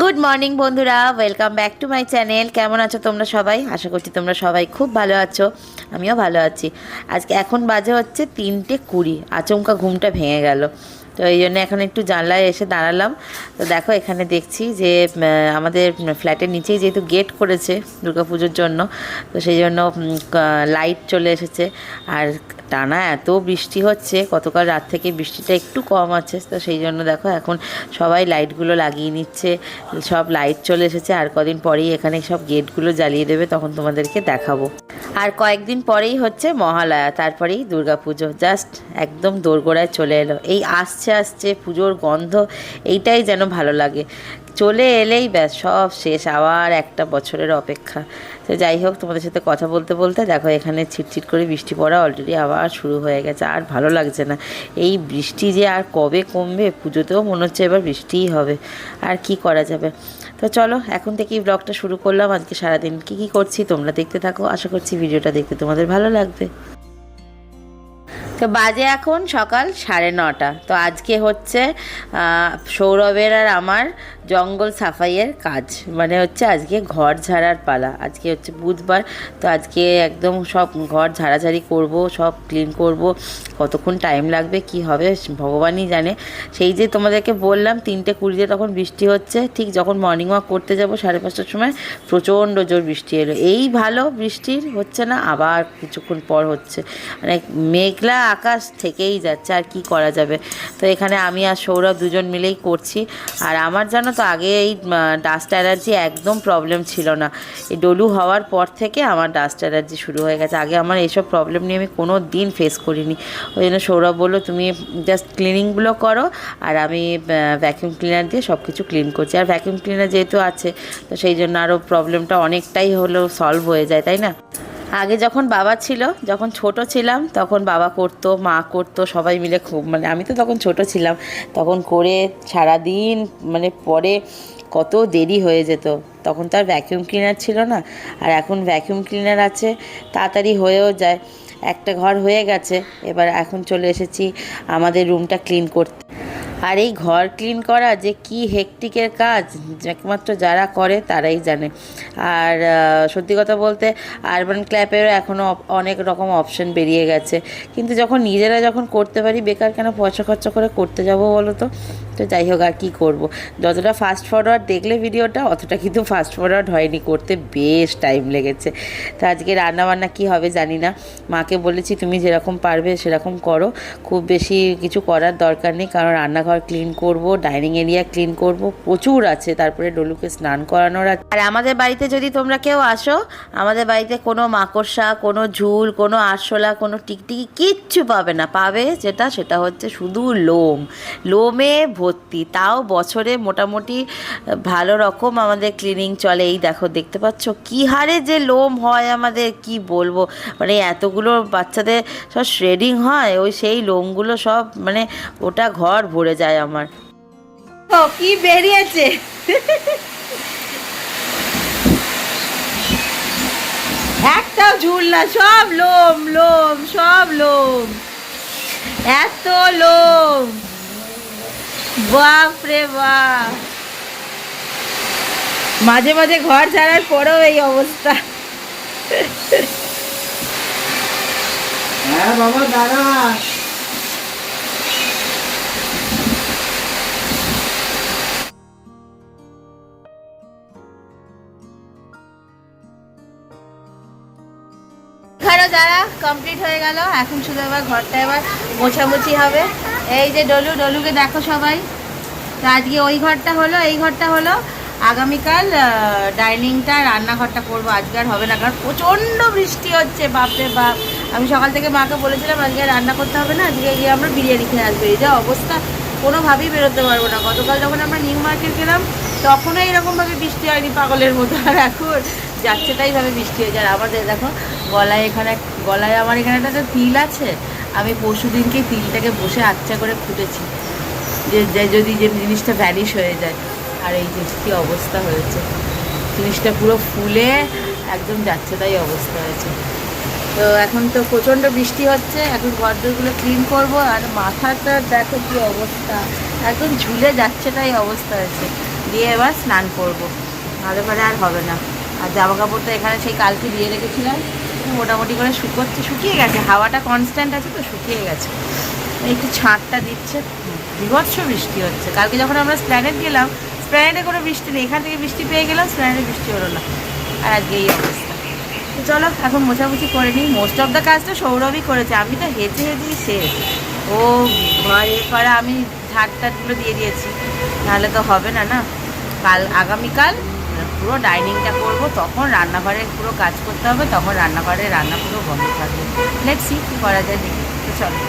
Good morning বন্ধুরা। Welcome back to my channel কেমন আছো তোমরা সবাই? আশা করছি তোমরা সবাই খুব ভালো আছো। আমিও ভালো আছি। আজকে এখন বাজে হচ্ছে তিনটে কুড়ি। আচমকা ঘুমটা ভেঙে গেল। তো এই জন্য এখন একটু জানলায় এসে দাঁড়ালাম। তো দেখো, এখানে দেখছি যে আমাদের ফ্ল্যাটের নিচেই যেহেতু গেট করেছে দুর্গাপুজোর জন্য, তো সেই জন্য লাইট চলে এসেছে। আর টানা এত বৃষ্টি হচ্ছে, গতকাল রাত থেকে বৃষ্টিটা একটু কম আছে, তো সেই জন্য দেখো এখন সবাই লাইটগুলো লাগিয়ে নিচ্ছে, সব লাইট চলে এসেছে, আর কদিন পরেই এখানে সব গেটগুলো জ্বালিয়ে দেবে, তখন তোমাদেরকে দেখাবো। আর কয়েকদিন পরেই হচ্ছে মহালয়া, তারপরেই দুর্গাপুজো, জাস্ট একদম দোরগোড়ায় চলে এলো। এই আসছে আসছে পুজোর গন্ধ, এইটাই যেন ভালো লাগে। চলে এলেই ব্যাস, সব শেষ, আবার একটা বছরের অপেক্ষা। তো যাই হোক, তোমাদের সাথে কথা বলতে বলতে, দেখো এখানে ছিটছিট করে বৃষ্টি পড়া অলরেডি আবার শুরু হয়ে গেছে, আর ভালো লাগছে না। এই বৃষ্টি যে আর কবে কমবে, পুজোতেও মনে হচ্ছে এবার বৃষ্টিই হবে, আর কি করা যাবে? তো চলো, এখন থেকেই ব্লগটা শুরু করলাম, আজকে সারাদিন কি কি করছি তোমরা দেখতে থাকো, আশা করছি ভিডিওটা দেখতে তোমাদের ভালো লাগবে। তো বাজে এখন সকাল সাড়ে নটা, তো আজকে হচ্ছে সৌরভের আর আমার জঙ্গল সাফাইয়ের কাজ। মানে হচ্ছে আজকে ঘর ঝাড়ার পালা। আজকে হচ্ছে বুধবার, তো আজকে একদম সব ঘর ঝাড়াঝাড়ি করব, সব ক্লিন করব। কতক্ষণ টাইম লাগবে, কি হবে, ভগবানই জানে। সেই যে তোমাদেরকে বললাম, তিনটে কুড়িতে তখন বৃষ্টি হচ্ছে। ঠিক যখন মর্নিং ওয়াক করতে যাব, সাড়ে পাঁচটার সময় প্রচণ্ড জোর বৃষ্টি এলো। এই ভালো বৃষ্টির হচ্ছে না, আবার কিছুক্ষণ পর হচ্ছে। মানে মেঘলা আকাশ থেকেই যাচ্ছে, আর কি করা যাবে। তো এখানে আমি আর সৌরভ দুজন মিলেই করছি। আর আমার জানো তো আগে এই ডাস্ট অ্যালার্জি একদম প্রবলেম ছিল না। এই ডলু হওয়ার পর থেকে আমার ডাস্ট অ্যালার্জি শুরু হয়ে গেছে। আগে আমার এইসব প্রবলেম নিয়ে আমি কোনো দিন ফেস করিনি। ওই জন্য সৌরভ বলল, তুমি জাস্ট ক্লিনিংগুলো করো আর আমি ভ্যাকিউম ক্লিনার দিয়ে সব কিছু ক্লিন করছি। আর ভ্যাকিউম ক্লিনার যেহেতু আছে, তো সেই জন্য আরও প্রবলেমটা অনেকটাই হলেও সলভ হয়ে যায়, তাই না? আগে যখন বাবা ছিল, যখন ছোট ছিলাম, তখন বাবা করতো, মা করতো, সবাই মিলে খুব মানে আমি তো তখন ছোট ছিলাম, তখন করে সারাদিন মানে পরে কত দেরি হয়ে যেত। তখন তো আর ভ্যাকিউম ক্লিনার ছিল না, আর এখন ভ্যাকিউম ক্লিনার আছে, তাড়াতাড়ি হয়েও যায়। একটা ঘর হয়ে গেছে, এবার এখন চলে এসেছি আমাদের রুমটা ক্লিন করতে। আর এই ঘর ক্লিন করা যে কি হেকটিকের কাজ, একমাত্র যারা করে তারাই জানে। আর সত্যি কথা বলতে আরবান ক্ল্যাপেরও এখনও অনেক রকম অপশন বেরিয়ে গেছে। কিন্তু যখন নিজেরা যখন করতে পারি, বেকার কেন পয়সা খরচা করে করতে যাব বলো তো? তো যাই হোক, আর কী করব? যতটা ফাস্ট ফরওয়ার্ড দেখলে ভিডিওটা, অতটা কিন্তু ফাস্ট ফরওয়ার্ড হয়নি। করতে বেশ টাইম লেগেছে। তো আজকে রান্নাবান্না কী হবে জানি না। মাকে বলেছি, তুমি যেরকম পারবে সেরকম করো। খুব বেশি কিছু করার দরকার নেই, কারণ রান্নাঘর ক্লিন করব, ডাইনিং এরিয়া ক্লিন করব, প্রচুর আছে, তারপরে ডলুকে স্নান করানোর আছে আর আমাদের বাড়িতে যদি তোমরা কেউ আসো, আমাদের বাড়িতে কোনো মাকড়সা, কোনো ঝুল, কোনো আরশোলা, কোনো টিকটিকি কিচ্ছু পাবে না। পাবে যেটা, সেটা হচ্ছে শুধু লোম। লোমে ভর্তি। তাও বছরে মোটামুটি ভালো রকম আমাদের ক্লিনিং চলে। এই দেখো, দেখতে পাচ্ছ কী হারে যে লোম হয় আমাদের, কি বলব? মানে এতগুলো বাচ্চাদের সব শ্রেডিং হয়, ওই সেই লোমগুলো সব মানে ওটা ঘর ভরে যায় আমার। ও কি বেরিয়েছে? একটাও ঝুল না সব লোম লোম সব লোম। এত লোম। বাপ রে বাপ। মাঝে মাঝে ঘর ছাড়ার পরেও এই অবস্থা। হ্যাঁ বাবা দাঁড়া। যারা কমপ্লিট হয়ে গেল। এখন শুধু এবার ঘরটা এবার মোছামুছি হবে। এই যে ডলু, ডলুকে দেখো সবাই। তো আজকে ওই ঘরটা হলো, এই ঘরটা হলো। আগামীকাল ডাইনিংটা রান্নাঘরটা করব। আজকে আর হবে না, কারণ প্রচণ্ড বৃষ্টি হচ্ছে, বাপরে বাপ। আমি সকাল থেকে মাকে বলেছিলাম, আজকে রান্না করতে হবে না, আজকে গিয়ে আমরা বিরিয়ানি খেয়ে আসব। এই যা অবস্থা, কোনোভাবেই বেরোতে পারব না। গতকাল যখন আমরা নিউ মার্কেট গেলাম, তখনও এরকমভাবে বৃষ্টি হয়নি পাগলের মতো। আর এখন যাচ্ছে তাই ভাবে বৃষ্টি হয়ে যায় আমাদের দেখো, গলায় এখানে গলায় আমার এখানে একটা তিল আছে, আমি পরশু দিনকে তিলটাকে বসে আচ্ছা করে খুঁটেছি যে যদি যে জিনিসটা ভ্যানিশ হয়ে যায়। আর এই যে কী অবস্থা হয়েছে। জিনিসটা পুরো ফুলে একদম যাচ্ছে তাই অবস্থা হয়েছে। তো এখন তো প্রচণ্ড বৃষ্টি হচ্ছে। এখন ঘরদোরগুলো ক্লিন করব। আর মাথাটা দেখো কি অবস্থা। একদম ঝুলে যাচ্ছে তাই অবস্থা হয়েছে। দিয়ে এবার স্নান করব। ভালো পরে আর হবে না। আর জামা কাপড় তো এখানে সেই কালকে দিয়ে রেখেছিলাম। মোটামুটি করে শুকোচ্ছে, শুকিয়ে গেছে। হাওয়াটা কনস্ট্যান্ট আছে তো শুকিয়ে গেছে। একটু ছাঁটটা দিচ্ছে। বিভৎস বৃষ্টি হচ্ছে। কালকে যখন আমরা স্প্ল্যানেট গেলাম, স্প্ল্যানেটে কোনো বৃষ্টি নেই। এখান থেকে বৃষ্টি পেয়ে গেলাম, স্প্ল্যানেটে বৃষ্টি হলো না। আর আজকে এই অবস্থা। তো চলো, এখন মোছামুছি করে নিই। মোস্ট অফ দ্য কাজটা সৌরভই করেছে। আমি তো হেঁচে হেঁচেই শেষ। ও ঘর করা আমি ঝাড় টাটগুলো দিয়ে দিয়েছি। নাহলে তো হবে না না? কাল, আগামীকাল পুরো ডাইনিংটা করব, তখন রান্নাঘরে পুরো কাজ করতে হবে, তখন রান্নাঘরে রান্না পুরো বন্ধ থাকবে। লেটসি কী করা যায় দেখি। তো চলো।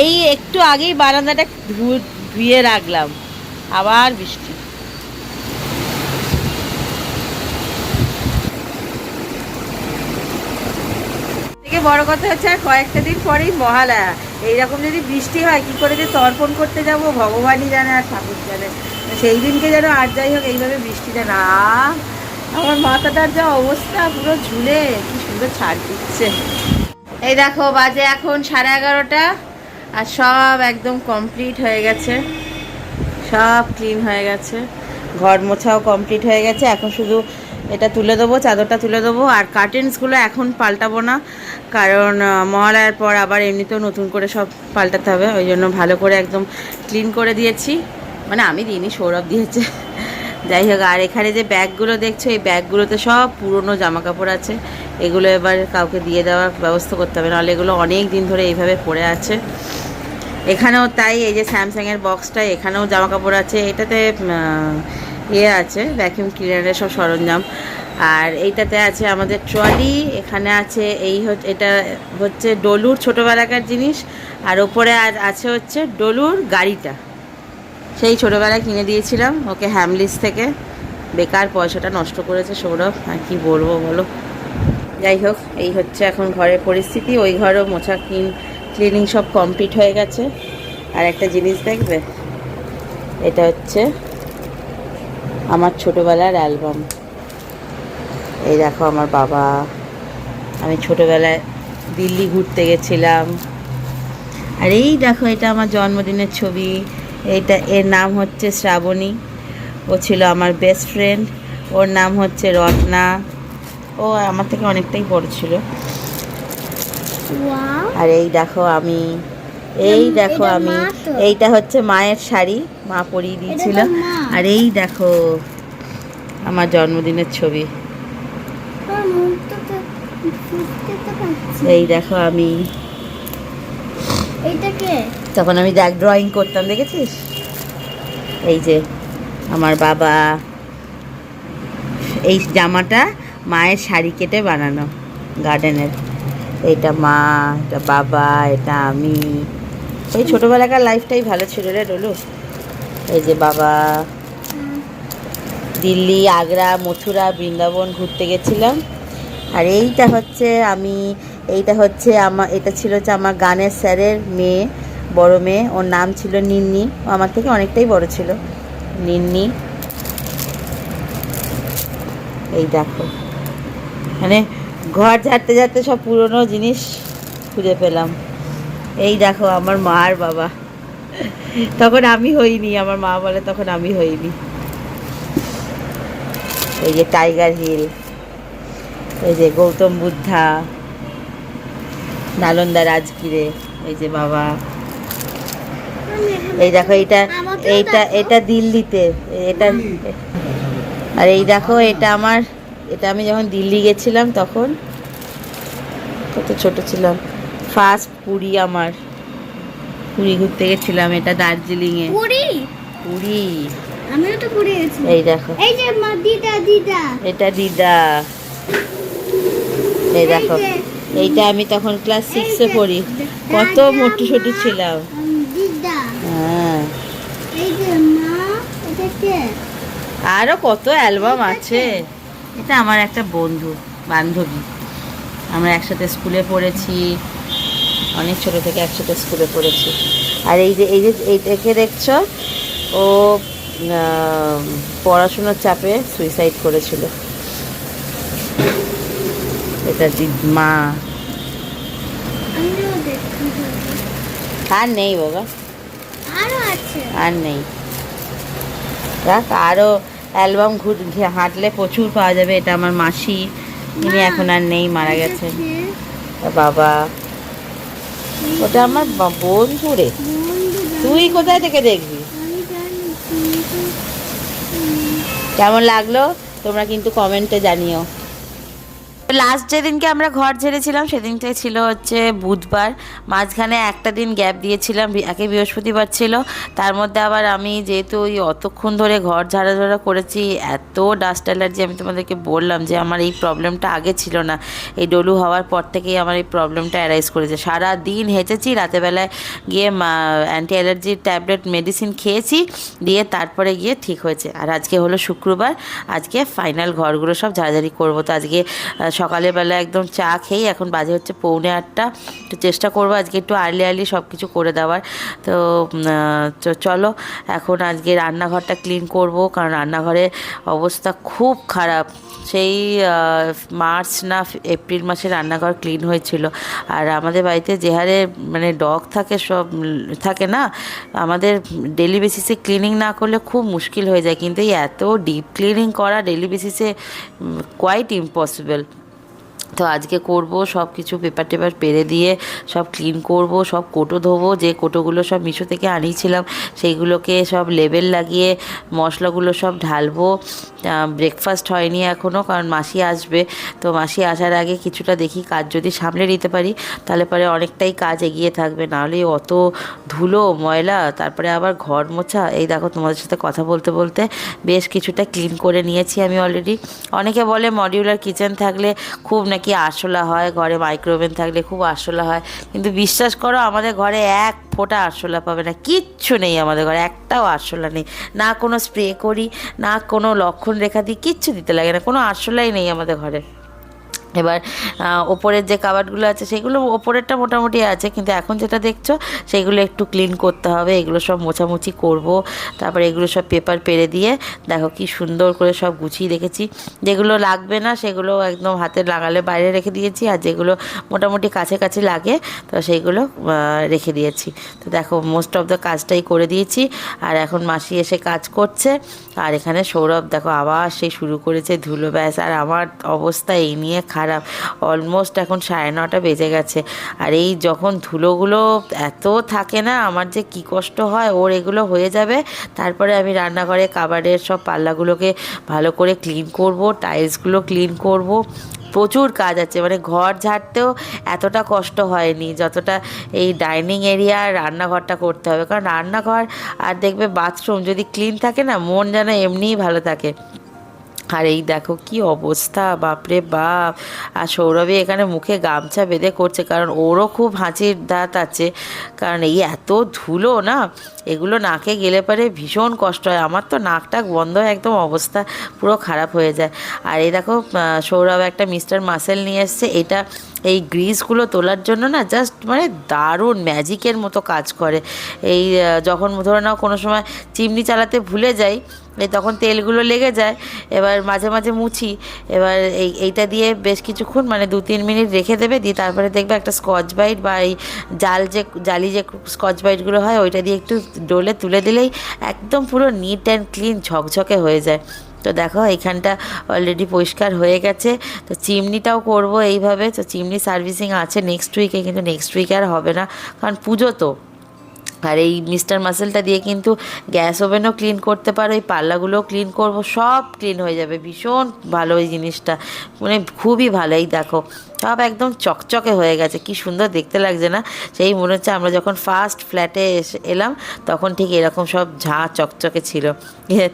এই একটু আগেই বারান্দাটা ধুয়ে রাখলাম। আবার বৃষ্টি। থেকে বড় কথা হচ্ছে আর কয়েকটা দিন পরেই মহালয়া। এইরকম যদি বৃষ্টি হয়, কি করে যে তর্পণ করতে যাব? ভগবানই জানে আর ঠাকুর জানে। সেই দিনকে যেন আর যাই হোক, এইভাবে বৃষ্টিটা না আমার মাথাটার যা অবস্থা, পুরো ঝুলে। কি সুন্দর ছাড় দিচ্ছে। এই দেখো, বাজে এখন সাড়ে এগারোটা, আর সব একদম কমপ্লিট হয়ে গেছে। সব ক্লিন হয়ে গেছে। ঘর মোছাও কমপ্লিট হয়ে গেছে। এখন শুধু এটা তুলে দেবো, চাদরটা তুলে দেবো। আর কার্টেন্সগুলো এখন পাল্টাবো না, কারণ মহালয়ার পর আবার এমনিতেও নতুন করে সব পাল্টাতে হবে। ওই জন্য ভালো করে একদম ক্লিন করে দিয়েছি। মানে আমি দিইনি, সৌরভ দিয়েছে। যাই হোক, আর এখানে যে ব্যাগগুলো দেখছ, এই ব্যাগগুলোতে সব পুরনো জামা কাপড় আছে। এগুলো এবার কাউকে দিয়ে দেওয়ার ব্যবস্থা করতে হবে, নাহলে এগুলো অনেক দিন ধরে এইভাবে পড়ে আছে। এখানেও তাই, এই যে স্যামসাংয়ের বক্সটা এখানেও জামা কাপড় আছে। এটাতে ইয়ে আছে ভ্যাকিউম ক্লিনারের সব সরঞ্জাম। আর এইটাতে আছে আমাদের ট্রলি এখানে আছে এই এটা হচ্ছে ডলুর ছোটোবেলাকার জিনিস, আর ওপরে আর আছে হচ্ছে ডলুর গাড়িটা। সেই ছোটোবেলায় কিনে দিয়েছিলাম, ওকে হ্যামলিস থেকে। বেকার পয়সাটা নষ্ট করেছে সৌরভ, আর কি বলব বলো? যাই হোক, এই হচ্ছে এখন ঘরের পরিস্থিতি, ওই ঘরও মোছা ক্লিন ক্লিনিং সব কমপ্লিট হয়ে গেছে। আর একটা জিনিস দেখবে, এটা হচ্ছে আমার ছোটোবেলার অ্যালবাম। এই দেখো আমার বাবা। আমি ছোটোবেলায় দিল্লি ঘুরতে গেছিলাম। আর এই দেখো এটা আমার জন্মদিনের ছবি। এইটা এর নাম হচ্ছে শ্রাবণী। ও ছিল আমার বেস্ট ফ্রেন্ড ওর নাম হচ্ছে রত্না। ও আমার থেকে অনেকটাই বড় ছিল। আর এই দেখো আমি। এই দেখো আমি। এইটা হচ্ছে মায়ের শাড়ি। মা পরিয়ে দিয়েছিল। তো মা। আর এই দেখো আমার জন্মদিনের ছবি। এই দেখো আমি। তখন আমি দেখ ড্রয়িং করতাম দেখেছিস? এই যে আমার বাবা। এই জামাটা মায়ের শাড়ি কেটে বানানো গার্ডেনের এইটা মা এটা বাবা এটা আমি। ওই ছোটোবেলাকার লাইফটাই ভালো ছিল রে ডলু। এই যে বাবা। দিল্লি, আগ্রা, মথুরা, বৃন্দাবন ঘুরতে গেছিলাম। আর এইটা হচ্ছে আমি, এইটা হচ্ছে আমার এটা ছিল হচ্ছে আমার গানের স্যারের মেয়ে, বড় মেয়ে। ওর নাম ছিল নিন্নি। ও আমার থেকে অনেকটাই বড় ছিল। নিন্নি। এই দেখো। মানে ঘর ঝাড়তে ঝাড়তে সব পুরনো জিনিস খুঁজে পেলাম। এই দেখো আমার মা আর বাবা। তখন আমি হইনি। আমার মা বলে তখন আমি হইনি। এই যে টাইগার হিল এই যে গৌতম বুদ্ধা নালন্দা রাজগিরে এই যে বাবা। এই দেখো এইটা এইটা এটা দিল্লিতে এটা আর এই দেখো এটা আমার এটা আমি যখন দিল্লি গেছিলাম তখন কত ছোট ছিলাম। ফার্স্ট পুরী আমার। পুরী ঘুরতে গেছিলাম এটা দার্জিলিংয়ে। পুরি? পুরী। আমিও তো গেছি। এই দেখো। এই যে দিদা দিদা। এটা দিদা। এই দেখো এইটা আমি তখন ক্লাস সিক্সে পড়ি। কত দাদা, মোটু ছোটু ছিলাম। হ্যাঁ। আরও কত অ্যালবাম আছে। এটা আমার একটা বন্ধু বান্ধবী। আমরা একসাথে স্কুলে পড়েছি। অনেক ছোট থেকে একসাথে স্কুলে পড়েছি। আর এই যে এই যে এইটাকে দেখছ? ও পড়াশোনার চাপে সুইসাইড করেছিল। এটা মা। আর নেই বাবা। আর নেই। দেখ আরও অ্যালবাম ঘুর হাঁটলে প্রচুর পাওয়া যাবে এটা আমার মাসি। তিনি এখন আর নেই মারা গেছেন। বাবা। ওটা আমার বা- বন্ধু রে তুই কোথায় থেকে দেখবি আমি জানি কিন্তু কেমন লাগল তোমরা কিন্তু কমেন্টে জানিও। লাস্ট যেদিনকে আমরা ঘর ছেড়েছিলাম সেদিনটা ছিল হচ্ছে বুধবার। মাঝখানে একটা দিন গ্যাপ দিয়েছিলাম একে বৃহস্পতিবার ছিল। তার মধ্যে আবার আমি যেহেতু ওই অতক্ষণ ধরে ঘর ঝাড়াঝাড়া করেছি, এত ডাস্ট অ্যালার্জি আমি তোমাদেরকে বললাম যে আমার এই প্রবলেমটা আগে ছিল না। এই ডলু হওয়ার পর থেকেই আমার এই প্রবলেমটা অ্যারাইজ করেছে। সারা দিন হেঁচেছি, রাতেবেলায় গিয়ে অ্যান্টি অ্যালার্জির ট্যাবলেট মেডিসিন খেয়েছি, দিয়ে তারপরে গিয়ে ঠিক হয়েছে। আর আজকে হলো শুক্রবার, আজকে ফাইনাল ঘরগুলো সব ঝাড়াঝাড়ি করব। তো আজকে সকালেবেলা একদম চা খেয়েই এখন বাজে হচ্ছে পৌনে আটটা। তো চেষ্টা করব আজকে একটু আর্লি আর্লি সব কিছু করে দেওয়ার। তো চলো, এখন আজকে রান্নাঘরটা ক্লিন করব, কারণ রান্নাঘরে অবস্থা খুব খারাপ। সেই মার্চ না এপ্রিল মাসে রান্নাঘর ক্লিন হয়েছিল। আর আমাদের বাড়িতে যে হারে মানে ডগ থাকে সব, থাকে না, আমাদের ডেলি বেসিসে ক্লিনিং না করলে খুব মুশকিল হয়ে যায়। কিন্তু এত ডিপ ক্লিনিং করা ডেলি বেসিসে কোয়াইট ইম্পসিবল তো আজকে করব সব কিছু পেপার টেপার পেরে দিয়ে সব ক্লিন করব, সব কোটো ধোবো, যে কোটোগুলো সব মিশো থেকে আনিয়েছিলাম, সেইগুলোকে সব লেবেল লাগিয়ে মশলাগুলো সব ঢালবো। ব্রেকফাস্ট হয়নি এখনও কারণ মাসি আসবে। তো মাসি আসার আগে কিছুটা দেখি কাজ যদি সামলে নিতে পারি, তাহলে পরে অনেকটাই কাজ এগিয়ে থাকবে। নাহলে অত ধুলো, ময়লা, তারপরে আবার ঘর মোছা, এই দেখো তোমাদের সাথে কথা বলতে বলতে বেশ কিছুটা ক্লিন করে নিয়েছি আমি অলরেডি অনেকে বলে মডিউলার কিচেন থাকলে খুব নাকি আরশোলা হয়? ঘরে মাইক্রোওভেন থাকলে খুব আরশোলা হয়। কিন্তু বিশ্বাস করো, আমাদের ঘরে এক ফোঁটা আরশোলা পাবে না। কিচ্ছু নেই আমাদের ঘরে, একটাও আরশোলা নেই। না কোনো স্প্রে করি, না কোনো লক্ষণ রেখা দিই কিচ্ছু দিতে লাগে না। কোনো আরশোলাই নেই আমাদের ঘরে। এবার ওপরের যে কাবারগুলো আছে সেগুলো ওপরেরটা মোটামুটি আছে, কিন্তু এখন যেটা দেখছ সেগুলো একটু ক্লিন করতে হবে, এগুলো সব মোছামুছি করব, তারপরে এগুলো সব পেপার পেরে দিয়ে দেখো কি সুন্দর করে সব গুছিয়ে রেখেছি। যেগুলো লাগবে না সেগুলো একদম হাতে লাগালে বাইরে রেখে দিয়েছি, আর যেগুলো মোটামুটি কাছে কাছে লাগে, তো সেইগুলো রেখে দিয়েছি। তো দেখো মোস্ট অফ দ্য কাজটাই করে দিয়েছি, আর এখন মাসি এসে কাজ করছে, আর এখানে সৌরভ দেখো আবার সেই শুরু করেছে ধুলো, ব্যাস, আর আমার অবস্থা এই নিয়ে খারাপ। অলমোস্ট এখন সাড়ে নটা বেজে গেছে। আর এই যখন ধুলোগুলো এত থাকে না, আমার যে কি কষ্ট হয়, ওর এগুলো হয়ে যাবে। তারপরে আমি রান্নাঘরে কাবারের সব পাল্লাগুলোকে ভালো করে ক্লিন করব টাইলসগুলো ক্লিন করব। প্রচুর কাজ আছে মানে ঘর ঝাড়তেও এতটা কষ্ট হয়নি, যতটা এই ডাইনিং এরিয়া রান্নাঘরটা করতে হবে। কারণ রান্নাঘর আর দেখবে বাথরুম যদি ক্লিন থাকে না, মন যেন এমনিই ভালো থাকে। আর এই দেখো কি অবস্থা, বাপরে বাপ। আর সৌরভী এখানে মুখে গামছা বেঁধে করছে, কারণ ওরও খুব হাঁচির দাঁত আছে। কারণ এই এত ধুলো না, এগুলো নাকে গেলে পরে ভীষণ কষ্ট হয়। আমার তো নাক টাক বন্ধ হয় একদম অবস্থা পুরো খারাপ হয়ে যায়। আর এই দেখো সৌরভ একটা মিস্টার মাসেল নিয়ে এসছে। এটা এই গ্রিসগুলো তোলার জন্য না জাস্ট মানে দারুণ ম্যাজিকের মতো কাজ করে। এই যখন ধরে নাও কোনো সময় চিমনি চালাতে ভুলে যাই তখন তেলগুলো লেগে যায়, এবার মাঝে মাঝে মুছি, এবার এই, এইটা দিয়ে বেশ কিছুক্ষণ মানে দু তিন মিনিট রেখে দেবে, দিয়ে তারপরে দেখবে একটা স্কচ বাইট বা এই জাল যে, জালি যে স্কচ বাইটগুলো হয়, ওইটা দিয়ে একটু ডোলে তুলে দিলেই একদম পুরো নিট অ্যান্ড ক্লিন ঝকঝকে হয়ে যায়। তো দেখো এখানটা অলরেডি পরিষ্কার হয়ে গেছে, তো চিমনিটাও করব এইভাবে, তো চিমনি সার্ভিসিং আছে নেক্সট উইকে কিন্তু নেক্সট উইকে আর হবে না, কারণ পুজো তো। আর এই মিস্টার মাসেলটা দিয়ে কিন্তু গ্যাস ওভেনও ক্লিন করতে পারো, এই পাল্লাগুলোও ক্লিন করব, সব ক্লিন হয়ে যাবে, ভীষণ ভালো এই জিনিসটা মানে খুবই ভালো, এই দেখো, সব একদম চকচকে হয়ে গেছে, কি সুন্দর দেখতে লাগছে না, সেই মনে হচ্ছে আমরা যখন ফার্স্ট ফ্ল্যাটে এসে এলাম, তখন ঠিক এরকম সব ঝাঁ চকচকে ছিল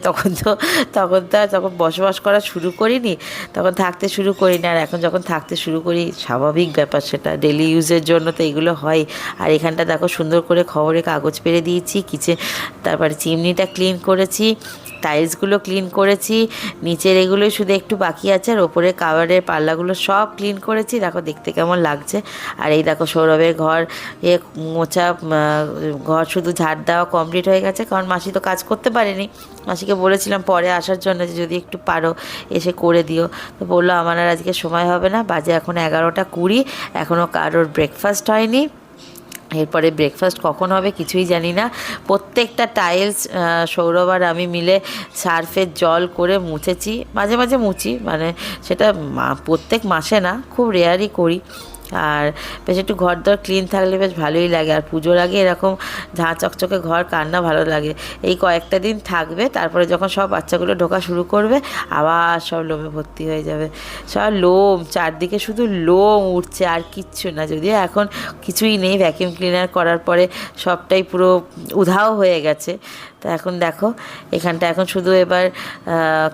তখন তো তখন তো তখন বসবাস করা শুরু করিনি, তখন থাকতে শুরু করিনি, আর এখন যখন থাকতে শুরু করি, স্বাভাবিক ব্যাপার সেটা ডেলি ইউজের জন্য তো এগুলো হয়, আর এখানটা দেখো সুন্দর করে খবরের কাগজ কাগজ পেরে দিয়েছি কিচেন তারপরে চিমনিটা ক্লিন করেছি টাইলসগুলো ক্লিন করেছি নিচের এগুলোই শুধু একটু বাকি আছে আর ওপরে কাভারের পাল্লাগুলো সব ক্লিন করেছি। দেখো দেখতে কেমন লাগছে। আর এই দেখো সৌরভের ঘর এ উম, ঘর শুধু ঝাড় দেওয়া কমপ্লিট হয়ে গেছে কারণ মাসি তো কাজ করতে পারেনি। মাসিকে বলেছিলাম পরে আসার জন্য যে যদি একটু পারো এসে করে দিও। তো বলল আমার আর আজকে সময় হবে না বাজে এখন এগারোটা কুড়ি এখনও কারোর ব্রেকফাস্ট হয়নি। এরপরে ব্রেকফাস্ট কখন হবে কিছুই জানি না। প্রত্যেকটা টাইলস সৌরভ আর আমি মিলে সার্ফের জল করে মুছেছি। মাঝে মাঝে মুছি মানে সেটা প্রত্যেক মাসে না, খুব রেয়ারই করি। আর বেশ একটু ঘর দর ক্লিন থাকলে বেশ ভালোই লাগে। আর পুজোর আগে এরকম ঝাঁ চকচকে ঘর, কান্না ভালো লাগে। এই কয়েকটা দিন থাকবে, তারপরে যখন সব বাচ্চাগুলো ঢোকা শুরু করবে, আবার সব লোমে ভর্তি হয়ে যাবে। সব লোম, চারদিকে শুধু লোম উঠছে, আর কিচ্ছু না। যদিও এখন কিছুই নেই ভ্যাকিউম ক্লিনার করার পরে সবটাই পুরো উধাও হয়ে গেছে। তো এখন দেখো, এখানটা এখন শুধু এবার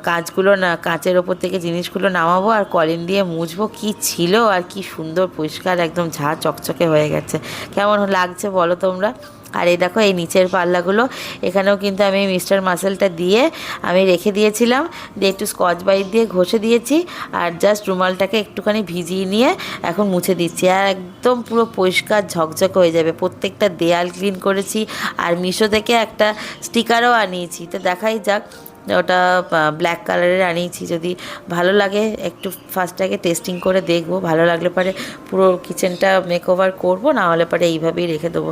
কাঁচগুলো না, কাঁচের ওপর থেকে জিনিসগুলো নামাবো আর কলিন দিয়ে মুছবো। কি ছিল আর কি সুন্দর, পরিষ্কার, একদম ঝা চকচকে হয়ে গেছে। কেমন লাগছে বলো তোমরা? আর এই দেখো, এই নিচের পাল্লাগুলো, এখানেও কিন্তু আমি মিস্টার মাসেলটা দিয়ে আমি রেখে দিয়েছিলাম। দিয়ে একটু স্কচ বাইট দিয়ে ঘষে দিয়েছি আর জাস্ট রুমালটাকে একটুখানি ভিজিয়ে নিয়ে এখন মুছে দিচ্ছি। আর একদম পুরো পরিষ্কার ঝকঝক হয়ে যাবে। প্রত্যেকটা দেয়াল ক্লিন করেছি আর মিশো থেকে একটা স্টিকারও আনিয়েছি। তো দেখাই যাক ওটা ব্ল্যাক কালারের আনিয়েছি। যদি ভালো লাগে, একটু ফার্স্ট আগে টেস্টিং করে দেখব। ভালো লাগলে পরে পুরো কিচেনটা মেক ওভার করব, না হলে পরে এইভাবেই রেখে দেবো।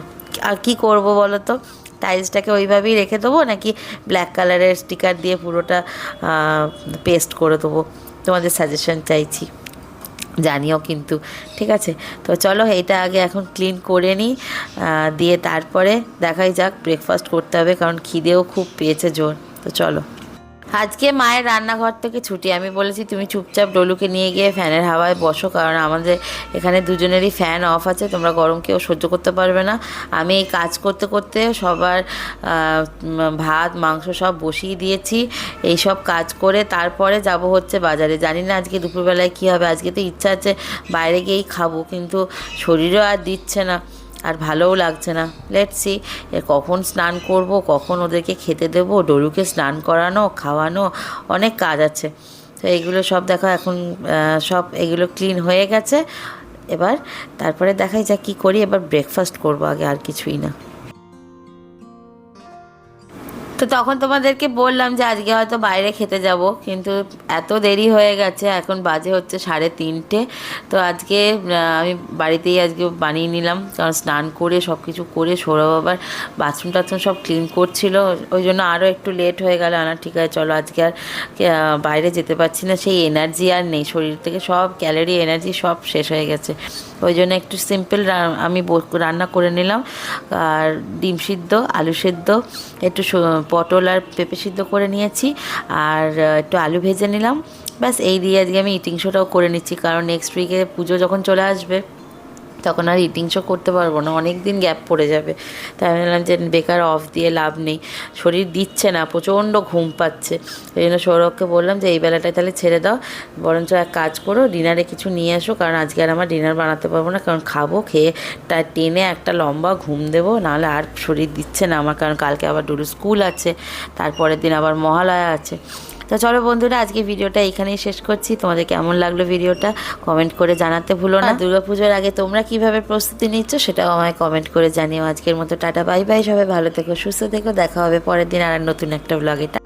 আর কি করব বলো তো? টাইলসটাকে ওইভাবেই রেখে দেবো, নাকি ব্ল্যাক কালারের স্টিকার দিয়ে পুরোটা পেস্ট করে দেবো? তোমাদের সাজেশন চাইছি। জানিও কিন্তু, ঠিক আছে? তো চলো এটা আগে এখন ক্লিন করে নিই দিয়ে তারপরে দেখাই যাক ব্রেকফাস্ট করতে হবে, কারণ খিদেও খুব পেয়েছে জোর। তো চলো। আজকে মায়ের রান্নাঘর থেকে ছুটি। আমি বলেছি, তুমি চুপচাপ ডলুকে নিয়ে গিয়ে ফ্যানের হাওয়ায় বসো, কারণ আমাদের এখানে দুজনেরই ফ্যান অফ আছে, তোমরা গরম কেউ সহ্য করতে পারবে না। আমি এই কাজ করতে করতে সবার ভাত, মাংস সব বসিয়ে দিয়েছি। এই সব কাজ করে তারপরে যাব হচ্ছে বাজারে। জানি না আজকে দুপুরবেলায় কী হবে, আজকে তো ইচ্ছা আছে বাইরে গিয়েই খাব, কিন্তু শরীরও আর দিচ্ছে না। আর ভালোও লাগছে না। লেটসি কখন স্নান করব, কখন ওদেরকে খেতে দেব, ডরুকে স্নান করানো, খাওয়ানো, অনেক কাজ আছে। তো এগুলো সব দেখা এখন সব এগুলো ক্লিন হয়ে গেছে। এবার তারপরে দেখাই যাক কী করি, এবার ব্রেকফাস্ট করব, আগে আর কিছুই না। তো তখন তোমাদেরকে বললাম যে আজকে হয়তো বাইরে খেতে যাব, কিন্তু এত দেরি হয়ে গেছে, এখন বাজে হচ্ছে সাড়ে তিনটে। তো আজকে আমি বাড়িতেই আজকে বানিয়ে নিলাম, কারণ স্নান করে সব কিছু করে সৌরভ আবার বাথরুম টাথরুম সব ক্লিন করছিল, ওই জন্য আরও একটু লেট হয়ে গেল। আনা, ঠিক আছে, চলো আজকে আর বাইরে যেতে পারছি না, সেই এনার্জি আর নেই, শরীর থেকে সব ক্যালোরি এনার্জি সব শেষ হয়ে গেছে। ওই জন্য একটু সিম্পল আমি রান্না করে নিলাম। আর ডিম সিদ্ধ, আলু সিদ্ধ, একটু পটল আর পেঁপে সিদ্ধ করে নিয়েছি। আর একটু আলু ভেজে নিলাম। ব্যাস, এই দিয়ে আজকে আমি ইটিং শোটাও করে নিচ্ছি। কারণ নেক্সট উইকে পুজো যখন চলে আসবে তখন আর ইটিং শো করতে পারব না অনেক দিন গ্যাপ পড়ে যাবে। তাই আমি বললাম যে বেকার অফ দিয়ে লাভ নেই। শরীর দিচ্ছে না, প্রচণ্ড ঘুম পাচ্ছে। ওই জন্য সৌরভকে বললাম যে, এই বেলাটায় তাহলে ছেড়ে দাও। বরঞ্চ এক কাজ করো ডিনারে কিছু নিয়ে আসো, কারণ আজকে আর আমার ডিনার বানাতে পারব না। কারণ খাব, খেয়ে তা টেনে একটা লম্বা ঘুম দেবো, নাহলে আর শরীর দিচ্ছে না আমার। কারণ কালকে আবার ডুরু স্কুল আছে, তারপরের দিন আবার মহালয়া আছে। তো চলো বন্ধুরা আজকে ভিডিওটা এখানেই শেষ করছি। তোমাদের কেমন লাগল ভিডিওটা কমেন্ট করে জানাতে ভুলো না। দুর্গাপুজোর আগে তোমরা কীভাবে প্রস্তুতি নিচ্ছ সেটাও আমায় কমেন্ট করে জানিও। আজকের মতো টাটা বাই বাই সবাই ভালো থেকো সুস্থ থেকো দেখা হবে পরের দিন আর নতুন একটা ব্লগে